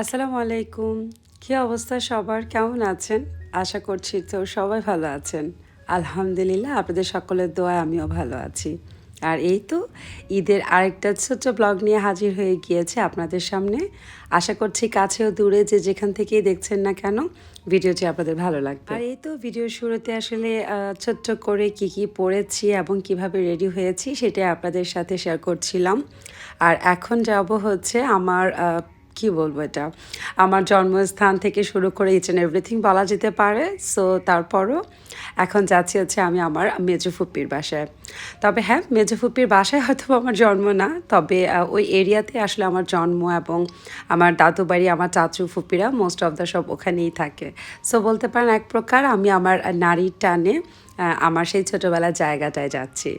আসসালামু আলাইকুম। কী অবস্থা সবার? কেমন আছেন? আশা করছি তো সবাই ভালো আছেন। আলহামদুলিল্লাহ, আপনাদের সকলের দোয়ায় আমিও ভালো আছি। আর এই তো ঈদের আরেকটা ছোট্ট ব্লগ নিয়ে হাজির হয়ে গিয়েছে আপনাদের সামনে। আশা করছি কাছেও দূরে যে যেখান থেকেই দেখছেন না কেন, ভিডিওটি আপনাদের ভালো লাগবে। আর এই তো ভিডিওর শুরুতে আসলে ছোট্ট করে কি কি পড়েছি এবং কীভাবে রেডি হয়েছি সেটাই আপনাদের সাথে শেয়ার করছিলাম। আর এখন যাব হচ্ছে আমার কি বলব এটা? আমার জন্মস্থান থেকে শুরু করে ইচ অ্যান্ড এভরিথিং বলা যেতে পারে। সো তারপরও এখন যাচ্ছি হচ্ছে আমি আমার মেজো ফুপির বাসায়। তবে হ্যাঁ মেজো ফুপির বাসায় হয়তো আমার জন্ম না। তবে ওই এরিয়াতে আসলে আমার জন্ম এবং আমার দাদু বাড়ি আমার চাচু ফুপিরা মোস্ট অফ দ্য সব ওখানেই থাকে। সো বলতে পারেন এক প্রকার আমি আমার নারীর টানে আমার সেই ছোটোবেলার জায়গাটায় যাচ্ছি।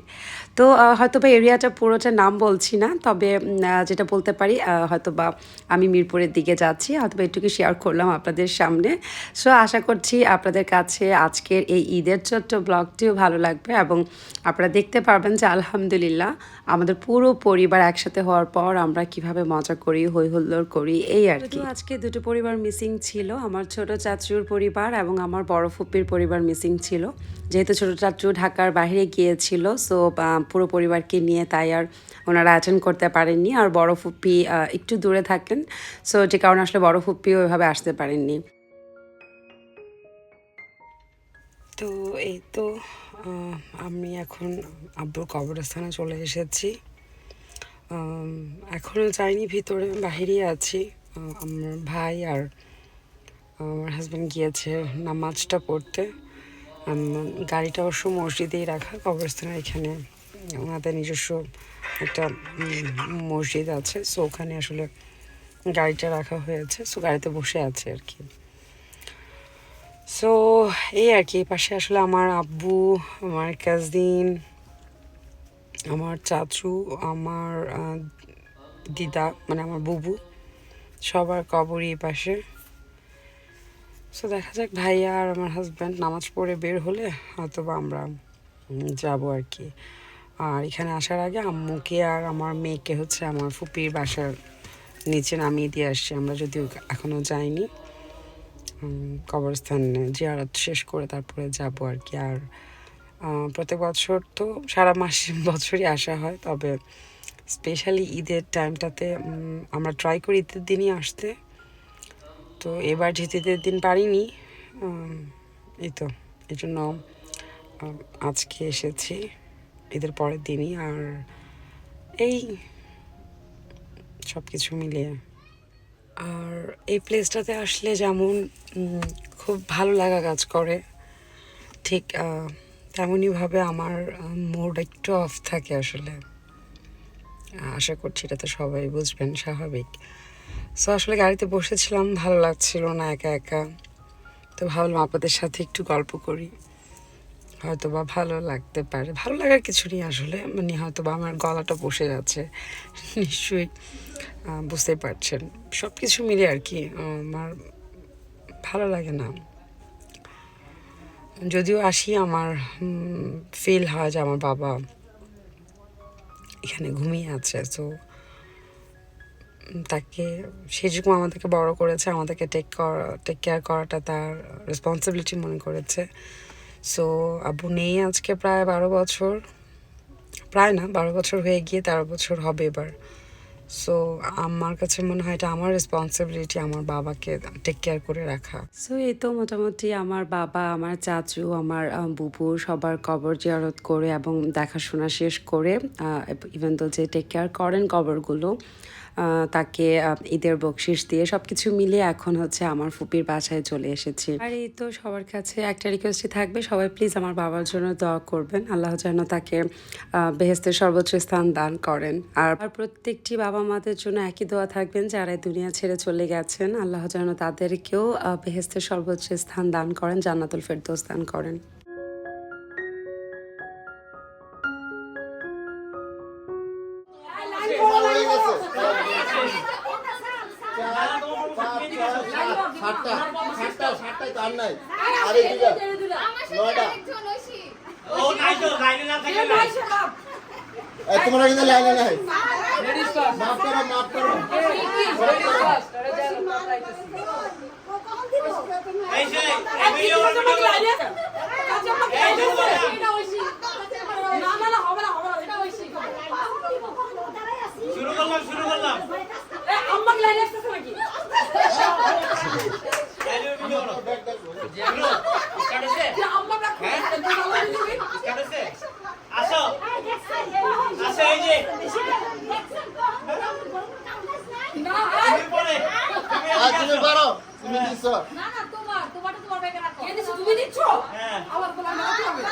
তো হয়তো বা এরিয়াটা পুরোটা নাম বলছি না, তবে যেটা বলতে পারি হয়তো বা আমি মিরপুরের দিকে যাচ্ছি হয়তো বা একটুকু শেয়ার করলাম আপনাদের সামনে। সো আশা করছি আপনাদের কাছে আজকের এই ঈদের ছোট্ট ব্লগটিও ভালো লাগবে এবং আপনারা দেখতে পারবেন যে আলহামদুলিল্লাহ আমাদের পুরো পরিবার একসাথে হওয়ার পর আমরা কীভাবে মজা করি হই হুল্লোড় করি, এই আর কি। আজকে দুটো পরিবার মিসিং ছিল, আমার ছোট চাচুর পরিবার এবং আমার বড় ফুপির পরিবার মিসিং ছিল। যেহেতু ছোটো চাচু ঢাকার বাইরে গিয়েছিল সো পুরো পরিবারকে নিয়ে তাই আর ওনারা অ্যাটেন্ড করতে পারেননি। আর বড় ফুপি একটু দূরে থাকেন সো যে কারণে আসলে বড় ফুপিও ওইভাবে আসতে পারেননি। তো এই তো আমি এখন আব্বুর কবরস্থানে চলে এসেছি। এখনও যাইনি, ভিতরে বাহিরেই আছি। আমার ভাই আর আমার হাজব্যান্ড গিয়েছে নামাজটা পড়তে। গাড়িটা অবশ্য মসজিদেই রাখা, কবরস্থানের এখানে ওনাদের নিজস্ব একটা মসজিদ আছে। সো ওখানে আসলে গাড়িটা রাখা হয়েছে। সো গাড়িতে বসে আছে আর কি। সো এই আর কি। পাশে আসলে আমার আব্বু, আমার কাজিন আমার চাচু, আমার দিদা মানে আমার বুবু, সবার কবরই পাশে। সো দেখা যাক ভাইয়া আর আমার হাজব্যান্ড নামাজ পড়ে বের হলে হয়তো বা আমরা যাব আর কি। আর এখানে আসার আগে আম্মুকে আর আমার মেয়েকে হচ্ছে আমার ফুপির বাসার নিচে নামিয়ে দিয়ে আসছি। আমরা যদিও এখনও যাইনি কবরস্থানে জিয়ারত শেষ করে তারপরে যাব আর কি। আর প্রত্যেক বছর তো সারা মাস বছরই আসা হয়, তবে স্পেশালি ঈদের টাইমটাতে আমরা ট্রাই করি ঈদের দিনই আসতে। তো এবার ঈদের দিন পারিনি এই তো, এই জন্য আজকে এসেছি, ঈদের পরের দিনই, আর এই সব কিছু মিলিয়ে। আর এই প্লেসটাতে আসলে যেমন খুব ভালো লাগা কাজ করে, ঠিক তেমনইভাবে আমার মুড একটু অফ থাকে আসলে। আশা করছি এটা তো সবাই বুঝবেন, স্বাভাবিক। সো আসলে গাড়িতে বসেছিলাম ভালো লাগছিল না একা একা। তো ভাবলাম আপনাদের সাথে একটু গল্প করি। হয়তো বা ভালো লাগতে পারে। ভালো লাগার কিছু নেই আসলে। মানে হয়তো বা আমার গলাটা বসে যাচ্ছে। নিশ্চয়ই আহ, বুঝতেই পারছেন। সব কিছু মিলে আর কি আমার ভালো লাগে না। যদিও আসি আমার ফিল হয় যে আমার বাবা এখানে ঘুমিয়ে আছে। তো তাকে, সে যেরকম আমাদেরকে বড় করেছে, আমাদেরকে টেক করা টেক কেয়ার করাটা তার রেসপন্সিবিলিটি মনে করেছে। সো আব্বু নেই আজকে প্রায় বারো বছর। প্রায় না, বারো বছর হয়ে গিয়ে তেরো বছর হবে এবার। সো আমার কাছে মনে হয় এটা আমার রেসপন্সিবিলিটি আমার বাবাকে টেক কেয়ার করে রাখা। সো এই তো মোটামুটি আমার বাবা, আমার চাচু, আমার বুবু সবার কবর জিয়ারত করে এবং দেখাশোনা শেষ করে ইভেন তো যে টেক কেয়ার করেন কবরগুলো তাকে ঈদের বকশিস দিয়ে সবকিছু মিলিয়ে এখন হচ্ছে আমার ফুপির বাসায় চলে এসেছি। আর এই তো সবার কাছে একটা রিকোয়েস্টই থাকবে সবাই প্লিজ আমার বাবার জন্য দোয়া করবেন। আল্লাহ যেন তাকে বেহেস্তের সর্বোচ্চ স্থান দান করেন। আর প্রত্যেকটি বাবা মাদের জন্য একই দোয়া থাকবেন যারা দুনিয়া ছেড়ে চলে গেছেন। আল্লাহ যেন তাদেরকেও বেহেস্তের সর্বোচ্চ স্থান দান করেন জান্নাতুল ফেরদৌস দান করেন। সাতটা সাতটা সাতটায় তার নাই। আর দুটা নয়টা। তো লাইনে তোমরা কিন্তু লাইনে নাই। মাফ করো মাফ করো। শুরু করলাম শুরু করলাম। এই যে ভিডিও করো শুরু স্টার্ট হচ্ছে স্টার্ট হচ্ছে আসো আসো এই যে তুমি পরে তুমি আর তুমি পারো তুমি দিচ্ছ তুমি দিচ্ছ হ্যাঁ আবার তোমার না হবে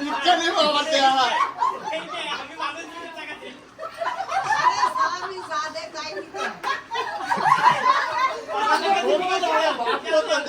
ভিক্ষা নিবো আমার দেয়া হয় এই যে আমি মানুষ দিতে টাকা দিই বাপ তো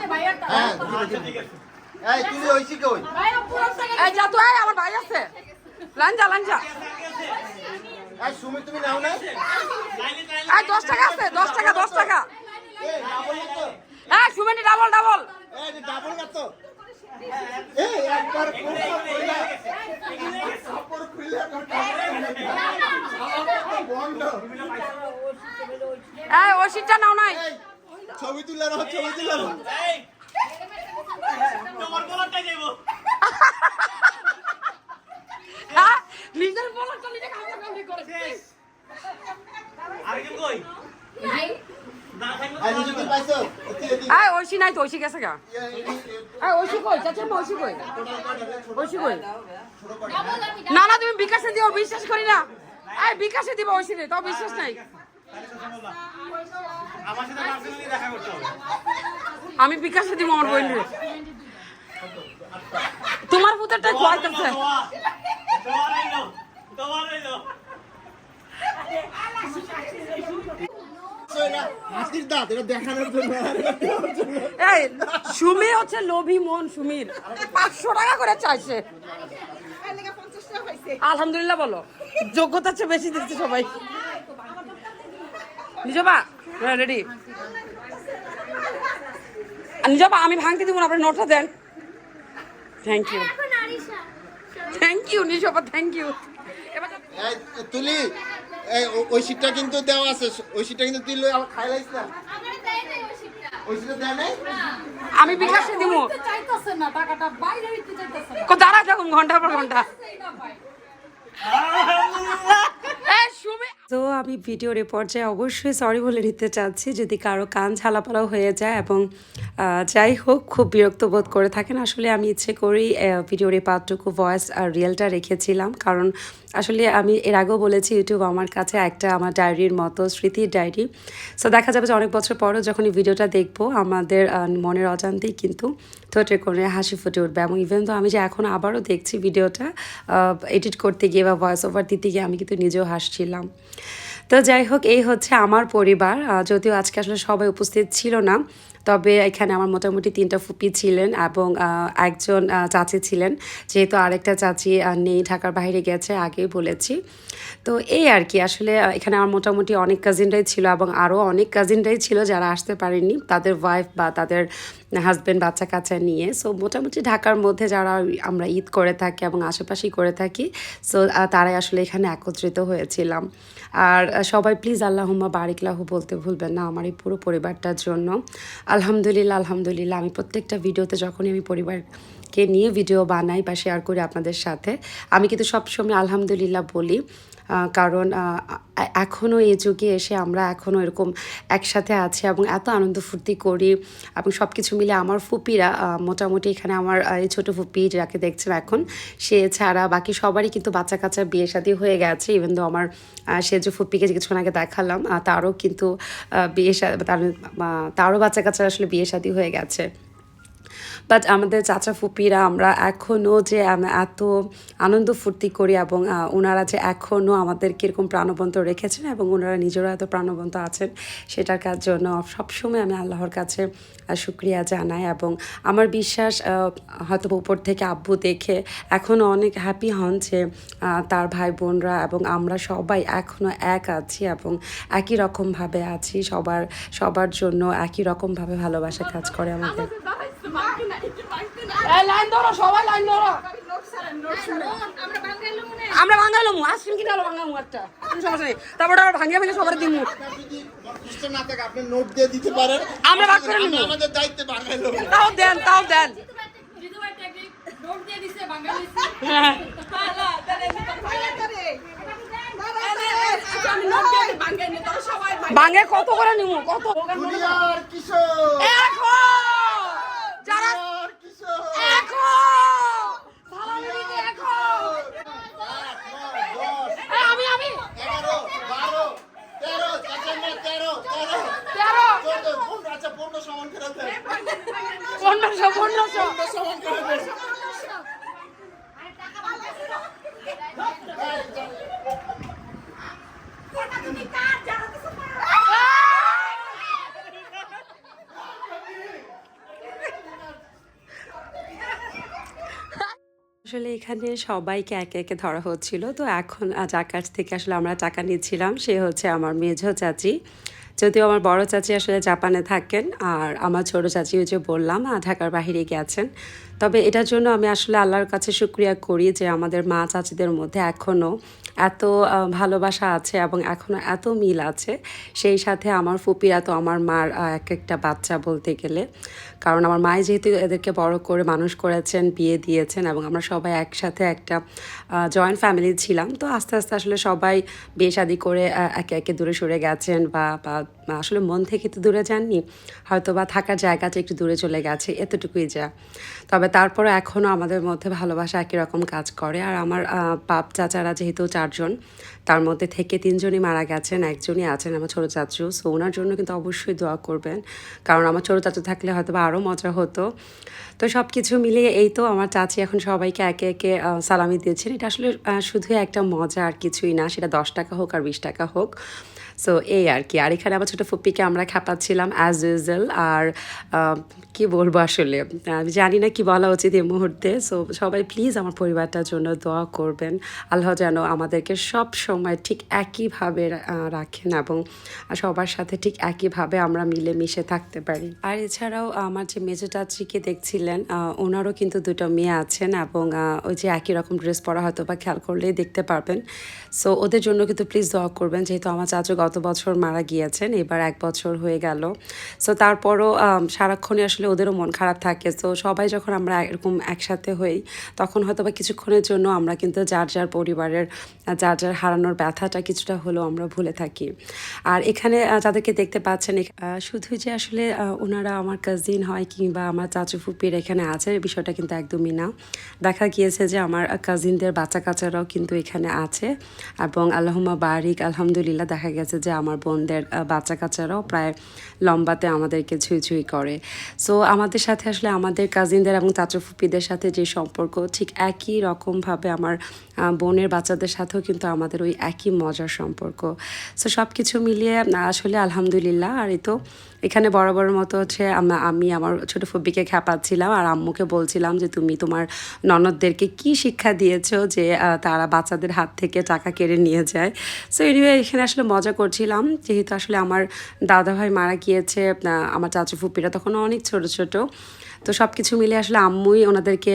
যে ভাইয়াটা হ্যাঁ আচ্ছা ঠিক আছে এই তুই কই এই যা তো এই আমার ভাই আছে। লাঞ্জা লাঞ্জা। এই সুমি তুমি নাও না? লাইনে লাইনে এই দশ টাকা আছে দশ টাকা দশ টাকা। হ্যাঁ সুমেন্টি ডাবল ডাবল এই ডাবল না তো। এই একবার পুরো কইলা বন্ধ। এই সিটটা নাও নাই। ছবি তুলে রাখো ছবি তুলে রাখো। তোমার যাইবো। হ্যাঁ নিজের বলারটা নিজে করে আর কি কই? এই ঐশী নাই তো, ঐশী গেছে গা। কই? চাচা কই? না না, তুমি বিকাশে দিও, বিশ্বাস করি না। এই বিকাশে দিব ঐশী রে, তাও বিশ্বাস নাই। আমি বিকাশে দিব আমার বইন রে। তোমার পুত্রটা খোয়াইতেছে দোয়া এই সুমি হচ্ছে লোভী মন সুমির। পাঁচশো টাকা করে চাইছে। আলহামদুলিল্লাহ বলো। যোগ্যতা চেয়ে বেশি দিচ্ছে সবাই। নিজবা হ্যাঁ রেডি নিজবা আমি ভাঙতে দিব না আপনি নোটটা দেন। থ্যাংক ইউ থ্যাংক ইউ নিজবা থ্যাংক ইউ এবার তুলি। ওই সিটটা কিন্তু দেওয়া আছে। ওই সিটটা কিন্তু তুই লই আমার খাই লাইছ না। আমি বিকাশে দিব চাইতেছে না টাকাটা বাইরে দিতে চাইতেছে না। কো দাঁড়া থাকুন ঘণ্টার পর ঘণ্টা। তো আমি ভিডিওর এ পর্যায়ে অবশ্যই সরি বলে নিতে চাচ্ছি। যদি কারও কান ঝালাপালা হয়ে যায় এবং যাই হোক, খুব বিরক্ত বোধ করে থাকেন। আসলে আমি ইচ্ছে করেই ভিডিওর এই পার্টটুকু ভয়েস আর রিয়েলটা রেখেছিলাম। কারণ আসলে আমি এর আগেও বলেছি ইউটিউব আমার কাছে একটা আমার ডায়েরির মতো, স্মৃতির ডায়েরি সো দেখা যাবে যে অনেক বছর পরও যখন এই ভিডিওটা দেখব, আমাদের মনের অজান্তেই কিন্তু ঠোঁটের কোণে হাসি ফুটে উঠবে। এবং ইভেন তো আমি যে এখন আবারও দেখছি ভিডিওটা এডিট করতে গিয়ে বা ভয়েস ওভার দিতে গিয়ে আমি কিন্তু নিজেও হাসছিলাম। তো যাই হোক এই হচ্ছে আমার পরিবার। যদিও আজকে আসলে সবাই উপস্থিত ছিল না তবে এখানে আমার মোটামুটি তিনটা ফুপি ছিলেন এবং একজন চাচি ছিলেন। যেহেতু আরেকটা চাচি নেই, ঢাকার বাইরে গেছে, আগেই বলেছি। তো এই আর কি, আসলে এখানে আমার মোটামুটি অনেক কাজিনরাই ছিল এবং আরও অনেক কাজিনরাই ছিল যারা আসতে পারেনি তাদের ওয়াইফ বা তাদের হাজব্যান্ড বাচ্চা কাচ্চা নিয়ে। সো মোটামুটি ঢাকার মধ্যে যারা আমরা ঈদ করে থাকি এবং আশেপাশেই করে থাকি সো তারাই আসলে এখানে একত্রিত হয়েছিলাম। আর সবাই প্লিজ আল্লাহুম্মা বারিকলাহু বলতে ভুলবেন না, আমার এই পুরো পরিবারটার জন্য। আলহামদুলিল্লাহ আলহামদুলিল্লাহ। আমি প্রত্যেকটা ভিডিওতে যখনই আমি পরিবারকে নিয়ে ভিডিও বানাই বা শেয়ার করি আপনাদের সাথে, আমি কিন্তু সবসময় আলহামদুলিল্লাহ বলি। কারণ এখনও এই যুগে এসে আমরা এখনও এরকম একসাথে আছি এবং এত আনন্দ ফুর্তি করি এবং সব কিছু মিলে আমার ফুপিরা মোটামুটি এখানে আমার এই ছোটো ফুপি যাকে দেখছেন এখন, সে ছাড়া বাকি সবারই কিন্তু বাচ্চা কাচ্চা বিয়ে শাদী হয়ে গেছে ইভেন তো আমার সে যে ফুপিকে কিছুক্ষণ আগে দেখালাম তারও কিন্তু বিয়ে তারও বাচ্চা কাচ্চা আসলে বিয়ে শাদী হয়ে গেছে। বাট আমাদের চাচা ফুপিরা, আমরা এখনও যে এত আনন্দ ফুর্তি করি এবং ওনারা যে এখনও আমাদের কীরকম প্রাণবন্ত রেখেছেন এবং ওনারা নিজেরা এত প্রাণবন্ত আছেন, সেটার কাজ জন্য সবসময় আমি আল্লাহর কাছে শুক্রিয়া জানাই এবং আমার বিশ্বাস হয়তো উপর থেকে আব্বু দেখে এখনও অনেক হ্যাপি হন যে তার ভাই বোনরা এবং আমরা সবাই এখনও এক আছি এবং একই রকমভাবে আছি, সবার সবার জন্য একই রকমভাবে ভালোবাসা কাজ করে আমাদের। লাইন ধরো সবাই লাইন ধরো। আমরা বাঙালো মু আসছেন কিনা একটা। কোনো সমস্যা নেই। তারপর ওটা ভাঙিয়ে ভেঙে সবার দিমু। আপনার না থাকে আপনি নোট দিয়ে দিতে পারেন আমরা ভাগ করে নিবো। আমাদের দায়িত্বে বাঙালি তাও দেন তাও দেন। বাঙে কত করে নিমু? কত? কিশোর। এখন যারা দুনিয়ার কিশোর এখন সালামি দিদি এখন আট, নয়, দশ, এই আমি আমি এগারো, বারো, তেরো, চাচার মেয়ে তেরো, তেরো, তেরো চোদ্দ, পনেরো, আচ্ছা, পনেরো সমান করে দেন। পনেরোশো পনেরোশো পনেরো সমান করে দেন। আসলে এখানে সবাইকে একে একে ধরা হচ্ছিল। তো এখন যার কাছ থেকে আসলে আমরা টাকা নিচ্ছিলাম, সে হচ্ছে আমার মেঝো চাচি। যদিও আমার বড় চাচি আসলে জাপানে থাকেন, আর আমার ছোট চাচি যে বললাম ঢাকার বাহিরে গেছেন। তবে এটার জন্য আমি আসলে আল্লাহর কাছে শুক্রিয়া করি যে আমাদের মা চাচিদের মধ্যে এখনও এত ভালোবাসা আছে এবং এখনও এত মিল আছে। সেই সাথে আমার ফুপিরা তো আমার মার এক একটা বাচ্চা বলতে গেলে। কারণ আমার মায় যেহেতু এদেরকে বড় করে, মানুষ করেছেন, বিয়ে দিয়েছেন এবং আমরা সবাই একসাথে একটা জয়েন্ট ফ্যামিলি ছিলাম। তো আস্তে আস্তে আসলে সবাই বিয়ে শাদি করে একে একে দূরে সরে গেছেন বা বা আসলে মন থেকে তো দূরে যাননি। হয়তো বা থাকার জায়গাটা একটু দূরে চলে গেছে, এতটুকুই যা। তবে তারপরে এখনও আমাদের মধ্যে ভালোবাসা একই রকম কাজ করে। আর আমার পাপ চাচারা যেহেতু চারজন। তার মধ্যে থেকে তিনজনই মারা গেছেন, একজনই আছেন আমার ছোটো চাচু। সো ওনার জন্য কিন্তু অবশ্যই দোয়া করবেন। কারণ আমার ছোটো চাচু থাকলে হয়তো বা আরও মজা হতো। তো সব কিছু মিলিয়ে এই তো আমার চাচি এখন সবাইকে একে একে সালামি দিয়েছেন। এটা আসলে শুধু একটা মজা আর কিছুই না। সেটা দশ টাকা হোক আর বিশ টাকা হোক। সো এই আর কি। আর এখানে আবার ছোটো ফুপ্পিকে আমরা খাপাচ্ছিলাম অ্যাজ ইউজুয়াল আর কি বলব আসলে? আমি জানি না কি বলা উচিত এই মুহূর্তে। সো সবাই প্লিজ আমার পরিবারটার জন্য দোয়া করবেন। আল্লাহ যেন আমাদেরকে সব সময় ঠিক একইভাবে রাখেন এবং সবার সাথে ঠিক একইভাবে আমরা মিলে মিশে থাকতে পারি। আর এছাড়াও আমার যে মেজো চাচিকে দেখছিলেন ওনারও কিন্তু দুটো মেয়ে আছেন এবং ওই যে একই রকম ড্রেস পরা হয়তো বা খেয়াল করলেই দেখতে পারবেন। সো ওদের জন্য কিন্তু প্লিজ দোয়া করবেন। যেহেতু আমার চাচু গত বছর মারা গিয়েছেন, এবার এক বছর হয়ে গেল। সো তারপরও সারাক্ষণই আসলে ওদেরও মন খারাপ থাকে। তো সবাই যখন আমরা এরকম একসাথে হই, তখন হয়তো বা কিছুক্ষণের জন্য আমরা কিন্তু যার যার পরিবারের যার যার হারানোর ব্যথাটা কিছুটা হলেও আমরা ভুলে থাকি। আর এখানে যাদেরকে দেখতে পাচ্ছেন শুধু যে আসলে ওনারা আমার কাজিন হয় কিংবা আমার চাচু ফুপির এখানে আছে বিষয়টা কিন্তু একদমই না। দেখা গিয়েছে যে আমার কাজিনদের বাচ্চা কাচ্চারাও কিন্তু এখানে আছে। এবং আল্লাহুমা বারিক, আলহামদুলিল্লাহ, দেখা গেছে যে আমার বোনদের বাচ্চা কাচ্চারাও প্রায় লম্বাতে আমাদেরকে ছুঁই ছুঁই করে। সো আমাদের সাথে আসলে আমাদের কাজিনদের এবং চাচুফুপিদের সাথে যে সম্পর্ক, ঠিক একই রকমভাবে আমার বোনের বাচ্চাদের সাথেও কিন্তু আমাদের ওই একই মজার সম্পর্ক। সো সব কিছু মিলিয়ে, আসলে আলহামদুলিল্লাহ। আর এই তো এখানে বরাবর মতো হচ্ছে আম- আমি আমার ছোটো ফুব্বিকে খেপাচ্ছিলাম আর আম্মুকে বলছিলাম যে তুমি তোমার ননদদেরকে কি শিক্ষা দিয়েছ যে তারা বাচ্চাদের হাত থেকে টাকা কেড়ে নিয়ে যায়। সো এনিওয়ে এখানে আসলে মজা করছিলাম। যেহেতু আসলে আমার দাদা ভাই মারা গিয়েছে আমার চাচু ফুপিরা তখন অনেক ছোট ছোট। তো সব কিছু মিলে আসলে আম্মুই ওনাদেরকে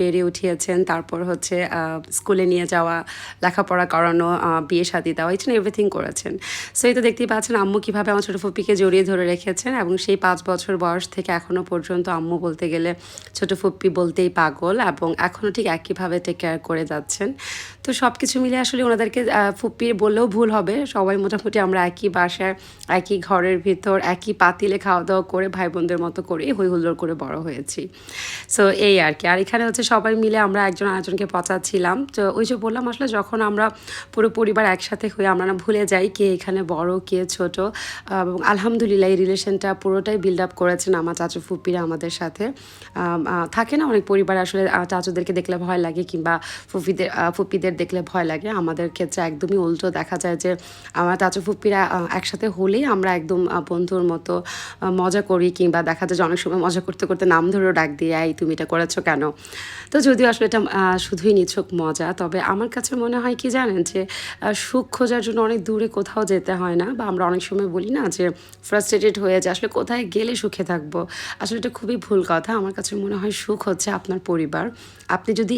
বেড়ে উঠিয়েছেন। তারপর হচ্ছে স্কুলে নিয়ে যাওয়া, লেখাপড়া করানো বিয়ে শাদি দেওয়া এই এভরিথিং করেছেন। সো এই তো দেখতেই পাচ্ছেন, আম্মু কীভাবে আমার ছোটো ফুপিকে জড়িয়ে ধরে রেখেছেন এবং সেই পাঁচ বছর বয়স থেকে এখনও পর্যন্ত আম্মু বলতে গেলে ছোটো ফুপ্পি বলতেই পাগল এবং এখনও ঠিক একইভাবে টেক কেয়ার করে যাচ্ছেন। তো সব কিছু মিলে আসলে ওনাদেরকে ফুপ্পি বললেও ভুল হবে। সবাই মোটামুটি আমরা একই বাসায় একই ঘরের ভিতর, একই পাতিলে খাওয়া দাওয়া করে ভাই বোনদের মতো করে হই হুল্লোড় করে বড় হয়েছি। সো এই আর কি আর এখানে হচ্ছে সবাই মিলে আমরা একজন আরেকজনকে পচাচ্ছিলাম। তো ওই যে বললাম আসলে যখন আমরা পুরো পরিবার একসাথে হয়ে আমরা না ভুলে যাই কে এখানে বড়, কে ছোট এবং আলহামদুলিল্লাহ এই রিলেশনটা পুরোটাই বিল্ড আপ করেছেন আমার চাচু ফুপিরা আমাদের সাথে। থাকে না অনেক পরিবার আসলে চাচুদেরকে দেখলে ভয় লাগে কিংবা ফুপিদের ফুপিদের দেখলে ভয় লাগে। আমাদের ক্ষেত্রে একদমই উল্টো দেখা যায় যে আমার চাচু ফুপিরা একসাথে হলেই আমরা একদম বন্ধুর মতো মজা করি কিংবা দেখা যায় যে অনেক সময় মজা করতে করতে নাম ধরেও ডাক দিয়ে, এই, তুমি এটা করেছ কেন? তো যদিও আসলে এটা শুধুই নিছক মজা, তবে আমার কাছে মনে হয় কি জানেন যে সুখ খোঁজার জন্য অনেক দূরে কোথাও যেতে হয় না, বা আমরা অনেক সময় বলি না যে ফ্রাস্ট্রেটেড হয়ে যায় আসলে কোথায় গেলে সুখে থাকব। আসলে এটা খুবই ভুল কথা, আমার কাছে মনে হয় সুখ হচ্ছে আপনার পরিবার। আপনি যদি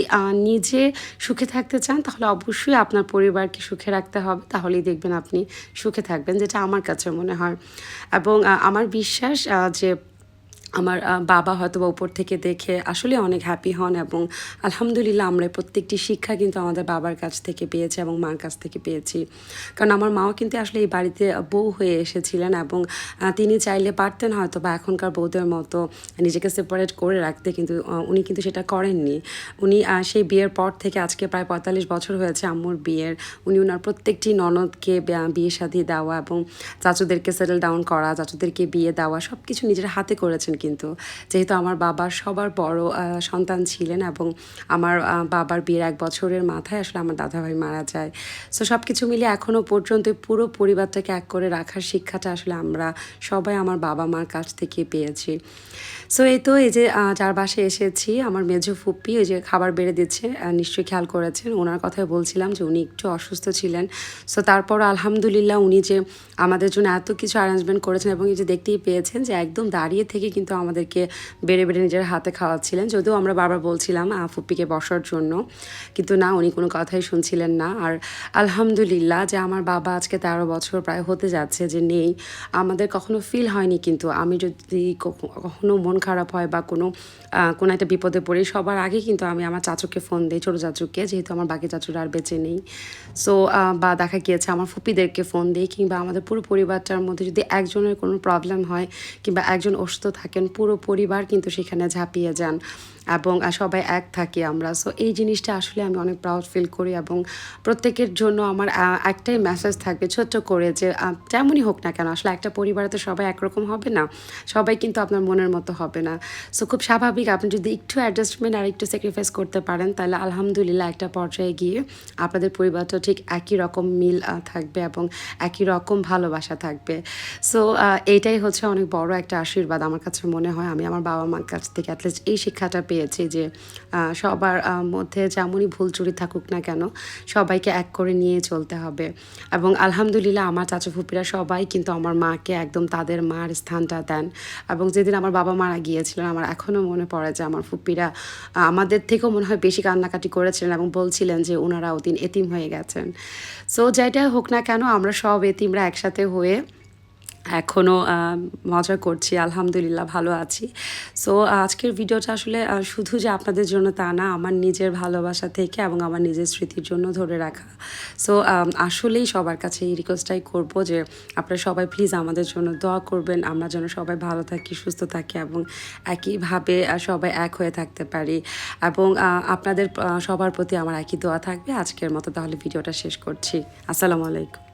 নিজে সুখে থাকতে চান, তাহলে অবশ্যই আপনার পরিবারকে সুখে রাখতে হবে, তাহলেই দেখবেন আপনি সুখে থাকবেন, যেটা আমার কাছে মনে হয়। এবং আমার বিশ্বাস যে আমার বাবা হয়তো বা উপর থেকে দেখে আসলে অনেক হ্যাপি হন এবং আলহামদুলিল্লাহ আমরা প্রত্যেকটি শিক্ষা কিন্তু আমাদের বাবার কাছ থেকে পেয়েছি এবং মার কাছ থেকে পেয়েছি। কারণ আমার মাও কিন্তু আসলে এই বাড়িতে বউ হয়ে এসেছিলেন এবং তিনি চাইলে পারতেন হয়তো বা এখনকার বউদের মতো নিজেকে সেপারেট করে রাখতে কিন্তু উনি কিন্তু সেটা করেননি। উনি সেই বিয়ের পর থেকে আজকে প্রায় পঁয়তাল্লিশ বছর হয়েছে আম্মুর বিয়ের। উনি ওনার প্রত্যেকটি ননদকে বিয়ে শাদি দেওয়া এবং চাচুদেরকে সেটেল ডাউন করা, চাচুদেরকে বিয়ে দেওয়া সব কিছু নিজের হাতে করেছেন কিন্তু যেহেতু আমার বাবা সবার বড় সন্তান ছিলেন এবং আমার বাবার বিয়ের এক বছরের মাথায় আসলে আমার দাদাভাই মারা যায়। সো সব কিছু মিলিয়ে এখনও পর্যন্ত পুরো পরিবারটাকে এক করে রাখার শিক্ষাটা আসলে আমরা সবাই আমার বাবা মার কাছ থেকে পেয়েছি। সো এই তো এই যে যার বাসায় এসেছি, আমার মেজো ফুপ্পি, ওই যে খাবার বেড়ে দিচ্ছে নিশ্চয়ই খেয়াল করেছেন। ওনার কথাই বলছিলাম যে উনি একটু অসুস্থ ছিলেন। সো তারপর আলহামদুলিল্লাহ উনি যে আমাদের জন্য এত কিছু অ্যারেঞ্জমেন্ট করেছেন এবং এই যে দেখতেই পেয়েছেন যে একদম দাঁড়িয়ে থেকে কিন্তু আমাদেরকে বেড়ে বেড়ে নিজের হাতে খাওয়াচ্ছিলেন। যদিও আমরা বারবার বলছিলাম ফুপ্পিকে বসার জন্য। কিন্তু না, উনি কোনো কথাই শুনছিলেন না। আর আলহামদুলিল্লাহ যে আমার বাবা আজকে তেরো বছর প্রায় হতে যাচ্ছে যে নেই, আমাদের কখনো ফিল হয়নি। কিন্তু আমি যদি কখ- কখনো মন খারাপ হয় বা কোনো কোনো একটা বিপদে পড়ি, সবার আগে কিন্তু আমি আমার চাচুকে ফোন দিই, ছোটো চাচুকে, যেহেতু আমার বাকি চাচুরা আর বেঁচে নেই। সো বা দেখা গিয়েছে আমার ফুপিদেরকে ফোন দিই, কিংবা আমাদের পুরো পরিবারটার মধ্যে যদি একজনের কোনো প্রবলেম হয়, কিংবা একজন অসুস্থ থাকেন পুরো পরিবার কিন্তু সেখানে ঝাঁপিয়ে যান। এবং সবাই এক থাকি আমরা। সো এই জিনিসটা আসলে আমি অনেক প্রাউড ফিল করি এবং প্রত্যেকের জন্য আমার একটাই মেসেজ থাকবে ছোট্ট করে যে তেমনই হোক না কেন, আসলে একটা পরিবারে তো সবাই একরকম হবে না, সবাই কিন্তু আপনার মনের মতো হবে না। সো খুব স্বাভাবিক আপনি যদি একটু অ্যাডজাস্টমেন্ট আর একটু স্যাক্রিফাইস করতে পারেন, তাহলে আলহামদুলিল্লাহ একটা পর্যায়ে গিয়ে আপনাদের পরিবারটা ঠিক একই রকম মিল থাকবে এবং একই রকম ভালোবাসা থাকবে। সো এইটাই হচ্ছে অনেক বড় একটা আশীর্বাদ আমার কাছে মনে হয়। আমি আমার বাবা মার কাছ থেকে অ্যাটলিস্ট এই শিক্ষাটা পেয়েছি যে সবার মধ্যে যেমনই ভুল চুরি থাকুক না কেন, সবাইকে এক করে নিয়ে চলতে হবে। এবং আলহামদুলিল্লাহ আমার চাচা ফুপিরা সবাই কিন্তু আমার মাকে একদম তাদের মার স্থানটা দেন। এবং যেদিন আমার বাবা মারা গিয়েছিলেন আমার এখনও মনে পড়ে যে আমার ফুপিরা আমাদের থেকেও মনে হয় বেশি কান্নাকাটি করেছিলেন এবং বলছিলেন যে ওনারা ওদিন এতিম হয়ে গেছেন। সো যেটা হোক না কেন, আমরা সব এতিমরা একসাথে হয়ে এখনও মজা করছি, আলহামদুলিল্লাহ ভালো আছি। সো আজকের ভিডিওটা আসলে শুধু যে আপনাদের জন্য তা না, আমার নিজের ভালোবাসা থেকে এবং আমার নিজের স্মৃতির জন্য ধরে রাখা। সো আসলেই সবার কাছে এই রিকোয়েস্টটাই করব যে, আপনারা সবাই প্লিজ আমাদের জন্য দোয়া করবেন, আমরা যেন সবাই ভালো থাকি, সুস্থ থাকি এবং একইভাবে সবাই এক হয়ে থাকতে পারি। এবং আপনাদের সবার প্রতি আমার একই দোয়া থাকবে। আজকের মতো তাহলে ভিডিওটা শেষ করছি। আসসালামু আলাইকুম।